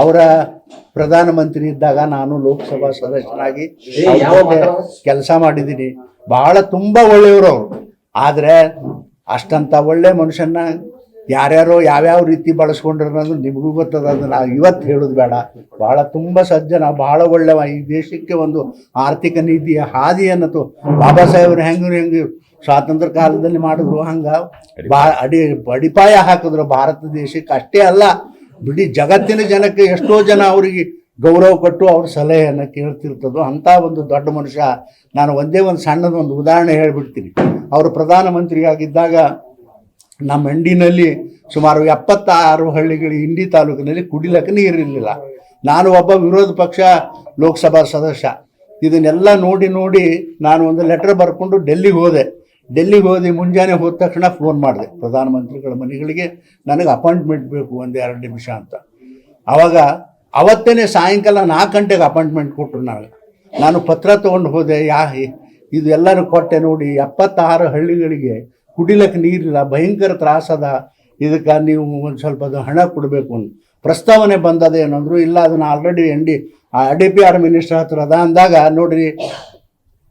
ಅವರ ಪ್ರಧಾನಮಂತ್ರಿ ಇದ್ದಾಗ ನಾನು ಲೋಕಸಭಾ ಸದಸ್ಯನಾಗಿ ಕೆಲಸ ಮಾಡಿದ್ದೀನಿ. ಬಹಳ ತುಂಬ ಒಳ್ಳೆಯವರು ಅವರು. ಆದರೆ ಅಷ್ಟಂತ ಒಳ್ಳೆ ಮನುಷ್ಯನ ಯಾರ್ಯಾರೋ ಯಾವ್ಯಾವ ರೀತಿ ಬಳಸ್ಕೊಂಡ್ರು ಅನ್ನೋದು ನಿಮಗೂ ಗೊತ್ತದ. ಅದು ನಾವು ಇವತ್ತು ಹೇಳೋದು ಬೇಡ. ಬಹಳ ತುಂಬ ಸಜ್ಜನ ಬಹಳ ಒಳ್ಳೆವ. ಈ ದೇಶಕ್ಕೆ ಒಂದು ಆರ್ಥಿಕ ನೀತಿಯ ಹಾದಿಯನ್ನು ಅನ್ನತು ಬಾಬಾ ಸಾಹೇಬ್ರು ಹೆಂಗು ಹೆಂಗೆ ಸ್ವಾತಂತ್ರ್ಯ ಕಾಲದಲ್ಲಿ ಮಾಡಿದ್ರು ಹಂಗ. ಬಾ ಅಡಿ ಅಡಿಪಾಯ ಹಾಕಿದ್ರು. ಭಾರತ ದೇಶಕ್ಕೆ ಅಷ್ಟೇ ಅಲ್ಲ. ಬಿಡಿ ಜಗತ್ತಿನ ಜನಕ್ಕೆ ಎಷ್ಟೋ ಜನ ಅವರಿಗೆ ಗೌರವ ಕೊಟ್ಟು ಅವ್ರ ಸಲಹೆಯನ್ನು ಕೇಳ್ತಿರ್ತದೋ ಅಂಥ ಒಂದು ದೊಡ್ಡ ಮನುಷ್ಯ. ನಾನು ಒಂದೇ ಒಂದು ಸಣ್ಣದೊಂದು ಒಂದು ಉದಾಹರಣೆ ಹೇಳಿಬಿಡ್ತೀನಿ. ಅವರು ಪ್ರಧಾನಮಂತ್ರಿಯಾಗಿದ್ದಾಗ ನಮ್ಮ ಹಂಡಿನಲ್ಲಿ ಸುಮಾರು ಎಪ್ಪತ್ತಾರು ಹಳ್ಳಿಗಳು ಇಂಡಿ ತಾಲೂಕಿನಲ್ಲಿ ಕುಡಿಲಕ್ಕೆ ನೀರಿರಲಿಲ್ಲ ನಾನು ಒಬ್ಬ ವಿರೋಧ ಪಕ್ಷ ಲೋಕಸಭಾ ಸದಸ್ಯ. ಇದನ್ನೆಲ್ಲ ನೋಡಿ ನೋಡಿ ನಾನು ಒಂದು ಲೆಟರ್ ಬರ್ಕೊಂಡು ಡೆಲ್ಲಿಗೆ ಹೋದೆ. ಡೆಲ್ಲಿಗೆ ಹೋದೆ, ಮುಂಜಾನೆ ಹೋದ ತಕ್ಷಣ ಫೋನ್ ಮಾಡಿದೆ. ಪ್ರಧಾನಮಂತ್ರಿಗಳ ಮನೆಗಳಿಗೆ ನನಗೆ ಅಪಾಯಿಂಟ್ಮೆಂಟ್ ಬೇಕು ಒಂದು ಎರಡು ನಿಮಿಷ ಅಂತ. ಆವಾಗ ಅವತ್ತೇ ಸಾಯಂಕಾಲ ನಾಲ್ಕು ಗಂಟೆಗೆ ಅಪಾಯಿಂಟ್ಮೆಂಟ್ ಕೊಟ್ಟರು ನನಗೆ. ನಾನು ಪತ್ರ ತೊಗೊಂಡು ಹೋದೆ, ಯಾ ಇದು ಎಲ್ಲರೂ ಕೊಟ್ಟೆ ನೋಡಿ, ಎಪ್ಪತ್ತಾರು ಹಳ್ಳಿಗಳಿಗೆ ಕುಡಿಲಕ್ಕೆ ನೀರಿಲ್ಲ, ಭಯಂಕರ ತ್ರಾಸದ ಇದಕ್ಕೆ ನೀವು ಒಂದು ಸ್ವಲ್ಪ ಹಣ ಕೊಡಬೇಕು ಅಂತ. ಪ್ರಸ್ತಾವನೆ ಬಂದದ ಏನಂದ್ರು ಇಲ್ಲ, ಅದನ್ನು already N D D P R minister ಹತ್ರ ಅದ. ಅಂದಾಗ ನೋಡ್ರಿ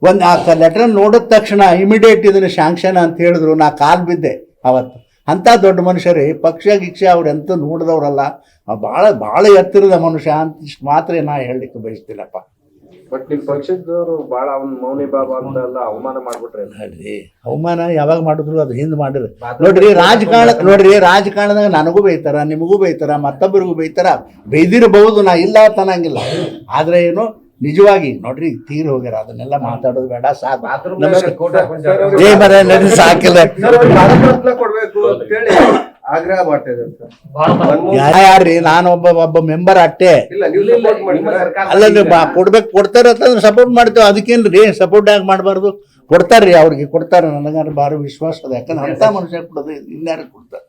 ಒಂದು ಆ ಲೆಟರ್ ನೋಡಿದ ತಕ್ಷಣ ಇಮಿಡಿಯೇಟ್ ಇದನ್ನು ಶಾಂಕ್ಷನ್ ಅಂತ ಹೇಳಿದ್ರು. ನಾ ಕಾಲು ಬಿದ್ದೆ ಅವತ್ತು. ಅಂಥ ದೊಡ್ಡ ಮನುಷ್ಯರೇ ಪಕ್ಷ ಗಿಕ್ಷ ಅವ್ರು ಎಂತ ನೋಡಿದವರಲ್ಲ ಭಾಳ ಭಾಳ ಎತ್ತಿರದ ಮನುಷ್ಯ ಅಂತ ಇಷ್ಟು ಮಾತ್ರ ನಾ ಹೇಳಲಿಕ್ಕೆ ಬಯಸ್ತಿಲ್ಲಪ್ಪ. ಬಟ್ ನಿಮ್ಮ ಪಕ್ಷದವರು ಬಹಳ ಅವ್ನ್ ಮೌನಿ ಬಾಬಾ ಅಂತ ಎಲ್ಲ ಅವಮಾನ ಮಾಡ್ಬಿಟ್ರೆ ನೋಡ್ರಿ ಅವಮಾನ ಯಾವಾಗ ಮಾಡಿದ್ರು ಅದು ಹಿಂದೆ ಮಾಡಿದ್ರು. ನೋಡ್ರಿ ರಾಜಕಾರಣ ನೋಡ್ರಿ ರಾಜಕಾರಣದಾಗ ನನಗೂ ಬೈತಾರ ನಿಮಗೂ ಬೈತಾರ ಮತ್ತೊಬ್ಬರಿಗೂ ಬೈತಾರ. ಬೈದಿರಬಹುದು ನಾ ಇಲ್ಲ ಅಂತ ಅನ್ನಂಗಿಲ್ಲ. ಆದ್ರೆ ಏನು ನಿಜವಾಗಿ ನೋಡ್ರಿ ತೀರ್ ಹೋಗ್ಯಾರ ಅದನ್ನೆಲ್ಲ ಮಾತಾಡೋದು ಬೇಡ ಸಾಕು. ಸಾಕಿಲ್ಲ ಆಗ್ರಹ ಮಾಡ್ತಾ ಯಾರ್ರಿ ನಾನು ಒಬ್ಬ ಒಬ್ಬ ಮೆಂಬರ್ ಅಟ್ಟೆ? ಅಲ್ಲ ನೀವು ಕೊಡ್ಬೇಕು ಕೊಡ್ತಾರೆ ಅಂತಂದ್ರೆ ಸಪೋರ್ಟ್ ಮಾಡ್ತೇವೆ. ಅದಕ್ಕೇನ್ರಿ ಸಪೋರ್ಟ್ ಯಾಕೆ ಮಾಡಬಾರ್ದು? ಕೊಡ್ತಾರ್ರಿ ಅವ್ರಿಗೆ ಕೊಡ್ತಾರ. ನನಗಾರ ಭಾರಿ ವಿಶ್ವಾಸ ಅದ. ಯಾಕಂದ್ರೆ ಅಂತ ಮನುಷ್ಯ ಕೊಡೋದು ಇನ್ಯಾರು ಕೊಡ್ತಾರೆ.